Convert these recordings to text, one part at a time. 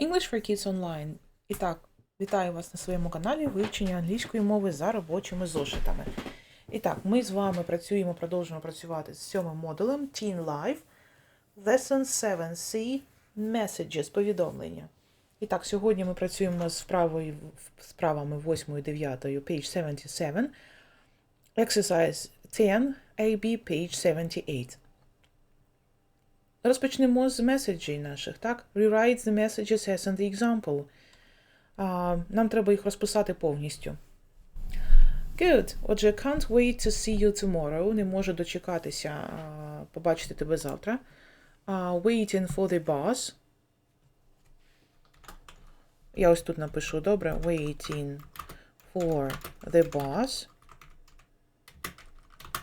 English for Kids Online. І так, вітаю вас на своєму каналі вивчення англійської мови за робочими зошитами. І так, ми з вами працюємо, продовжуємо працювати з сьомим модулем Teen Life, Lesson 7C Messages, повідомлення. І так, сьогодні ми працюємо з справами 8 і 9, page 77, exercise 10, AB, page 78. Розпочнемо з меседжей наших, так? Rewrite the messages as the example. А, нам треба їх розписати повністю. Good. Отже, can't wait to see you tomorrow. Не можу дочекатися а, побачити тебе завтра. А, waiting for the bus. Я ось тут напишу, добре. Waiting for the bus.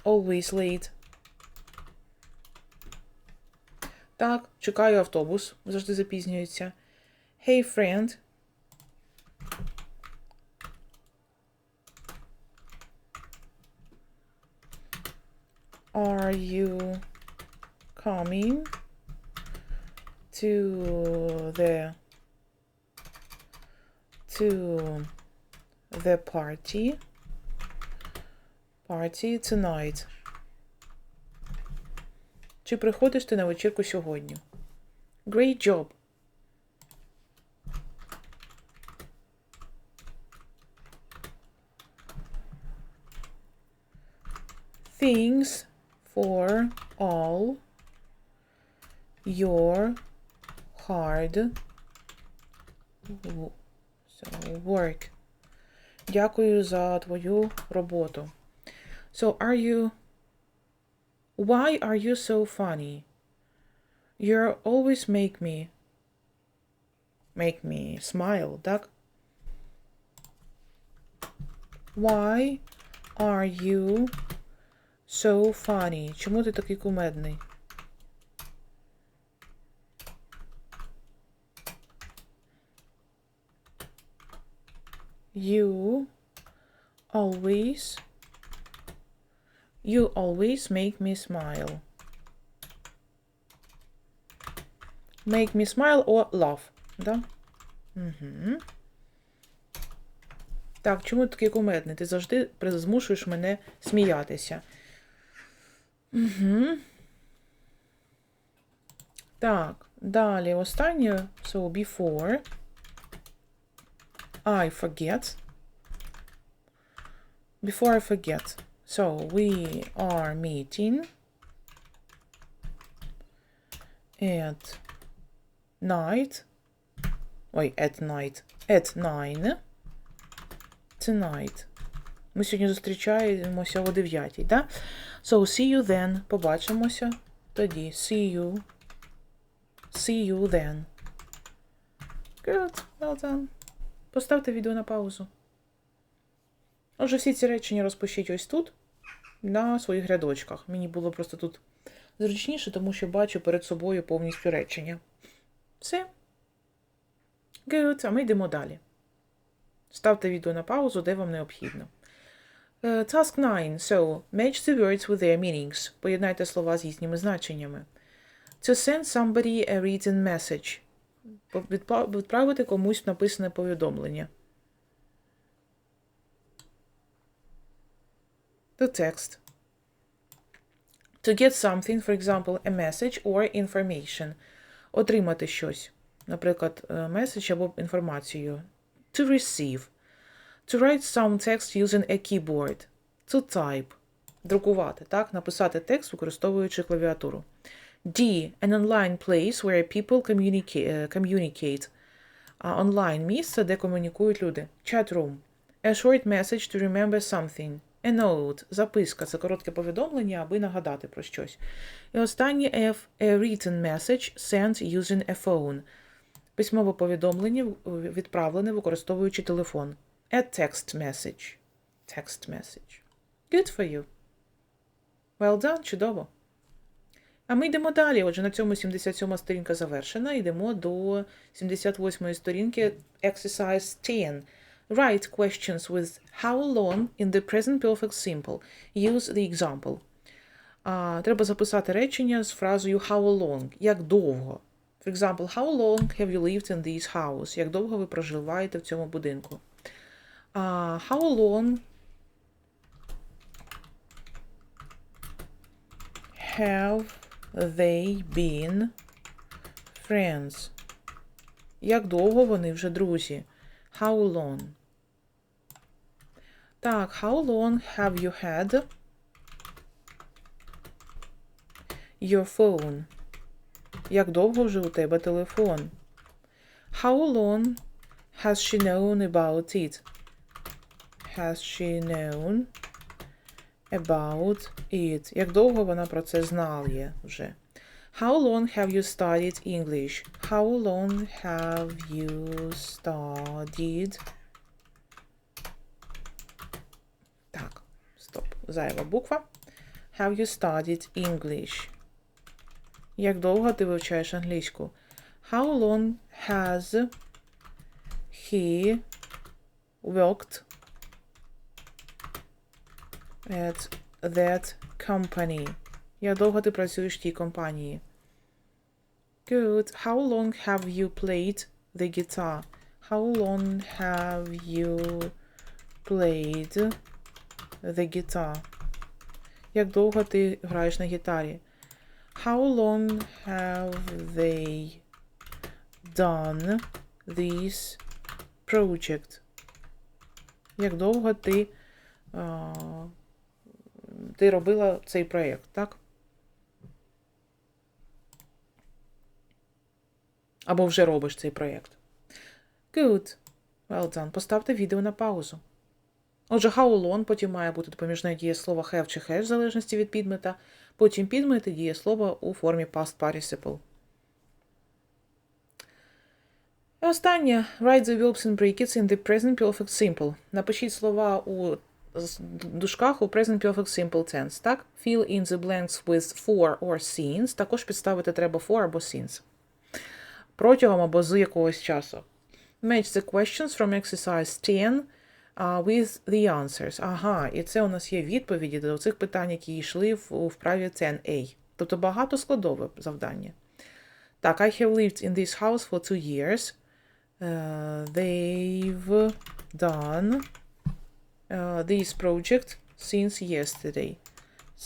Always late. Так, чекаю автобус, завжди запізнюється. Hey, friend. Are you coming to the to the party party tonight? Чи приходиш ти на вечірку сьогодні? Great job. Things for all your hard work. Дякую за твою роботу. So, are you Why are you so funny? You always make me make me smile, так? Why are you so funny? Чому ти такий кумедний? You always You always make me smile. Make me smile or laugh. Да? Угу. Так, чому ти такий кумедний? Ти завжди змушуєш мене сміятися. Угу. Так, далі останнє. So, before I forget. Before I forget. So we are meeting at night. Ой, at night. At nine. Tonight. Ми сьогодні зустрічаємося о 9, да? So see you then. Побачимося тоді. See you. See you then. Good. Well done. Поставте відео на паузу. Отже, всі ці речення розпишіть ось тут, на своїх рядочках. Мені було просто тут зручніше, тому що бачу перед собою повністю речення. Все. Good. А ми йдемо далі. Ставте відео на паузу, де вам необхідно. Е, Task 9. So, match the words with their meanings. Поєднайте слова з їхніми значеннями. To send somebody a written message. Відправити комусь написане повідомлення. the text. To get something, for example, a message or information. Отримати щось. Наприклад, е, меседж або інформацію. To receive. To write some text using a keyboard. To type. Друкувати, так? Написати текст, використовуючи клавіатуру. D. An online place where people communicate. е, communicate. А онлайн місце, де комунікують люди. Chat room. A short message to remember something. A note. Записка. Це коротке повідомлення, аби нагадати про щось. І останнє F. A written message sent using a phone. Письмове повідомлення відправлене, використовуючи телефон. A text message. Text message. Good for you. Well done. Чудово. А ми йдемо далі. Отже, на цьому 77 сторінка завершена. Йдемо до 78 сторінки Exercise 10. Write questions with how long in the present perfect simple. Use the example. А, треба записати речення з фразою how long, як довго. For example, how long have you lived in this house? Як довго ви проживаєте в цьому будинку? Uh, how long have they been friends? Як довго вони вже друзі? How long? Так, how long have you had your phone? Як довго вже у тебе телефон? How long has she known about it? Has she known about it? Як довго вона про це знає вже? How long have you studied English? How long have you studied? Так, стоп. Зайва буква. Have you studied English? Як довго ти вивчаєш англійську? How long has he worked at that company? Як довго ти працюєш в тій компанії? Good. How long have you played the guitar? How long have you played the guitar? Як довго ти граєш на гітарі? How long have they done this project? Як довго ти, ти робила цей проєкт, так? Або вже робиш цей проєкт. Good. Well done. Поставте відео на паузу. Отже, how long, потім має бути допоміжне дієслово have чи has, в залежності від підмета. Потім підмет і дієслово у формі past participle. І останнє. Write the verbs and brackets in the present perfect simple. Напишіть слова у дужках у present perfect simple tense, так? Fill in the blanks with for or since. Також підставити треба for або since. Протягом або з якогось часу. Match the questions from exercise 10 uh, with the answers. Ага, і це у нас є відповіді до цих питань, які йшли в, вправі 10A. Тобто багатоскладове завдання. Так, I have lived in this house for two years. Uh, they've done uh, this project since yesterday.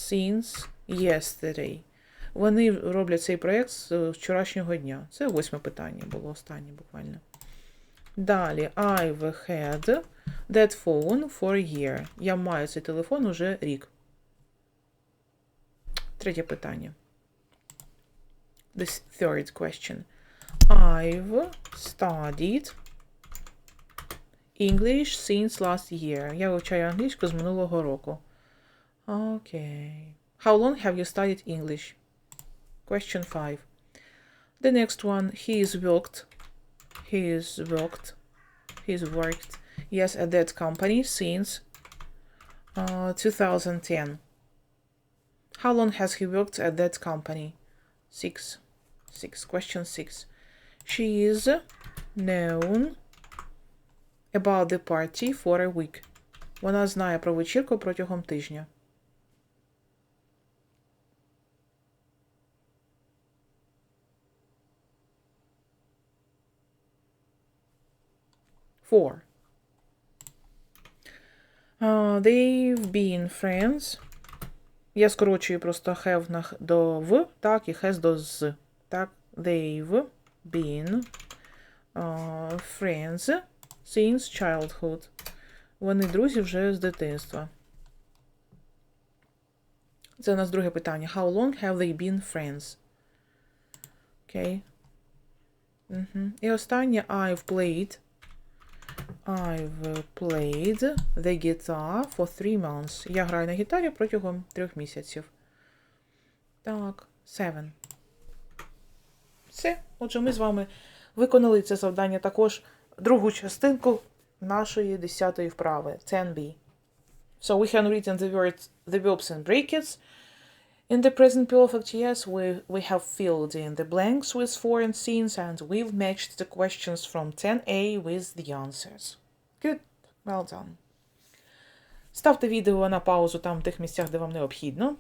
Since yesterday. Вони роблять цей проєкт з е, вчорашнього дня. Це восьме питання було останнє буквально. Далі, I've had that phone for a year. Я маю цей телефон уже рік. Третє питання. The third question. I've studied English since last year. Я вивчаю англійську з минулого року. Окей. How long have you studied English? Question 5. The next one. He is worked. He is worked. He's worked. Yes, at that company since uh, 2010. How long has he worked at that company? Six. Six. Question six. She is known about the party for a week. Вона знає про вечірку протягом тижня. Four. Uh, they've been friends. Я скорочую просто have на до в, так, і has до з. Так, they've been uh, friends since childhood. Вони друзі вже з дитинства. Це у нас друге питання. How long have they been friends? Окей. Угу. І останнє I've played. I've played the guitar for three months. Я граю на гітарі протягом трьох місяців. Так, seven. Все. Отже, ми з вами виконали це завдання також другу частинку нашої десятої вправи. 10b. So we have written the words, the verbs and brackets. In the present perfect, yes, we, we have filled in the blanks with for and since, and we've matched the questions from 10a with the answers. Good. Well done. Ставте відео на паузу там в тих місцях, де вам необхідно.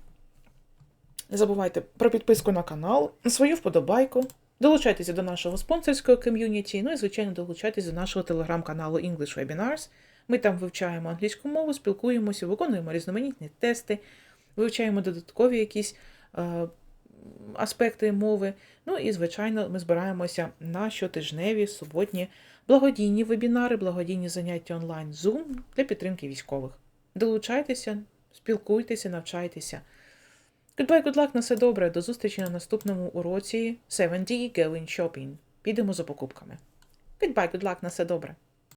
Не забувайте про підписку на канал, свою вподобайку Долучайтеся до нашого спонсорського ком'юніті, ну і, звичайно, долучайтеся до нашого телеграм-каналу English Webinars. Ми там вивчаємо англійську мову, спілкуємося, виконуємо різноманітні тести, вивчаємо додаткові якісь е, аспекти мови. Ну і, звичайно, ми збираємося на щотижневі суботні благодійні вебінари, благодійні заняття онлайн Zoom для підтримки військових. Долучайтеся, спілкуйтеся, навчайтеся. Goodbye, good luck, на все добре. До зустрічі на наступному уроці 7D Going Shopping. Підемо за покупками. Goodbye, good luck, на все добре.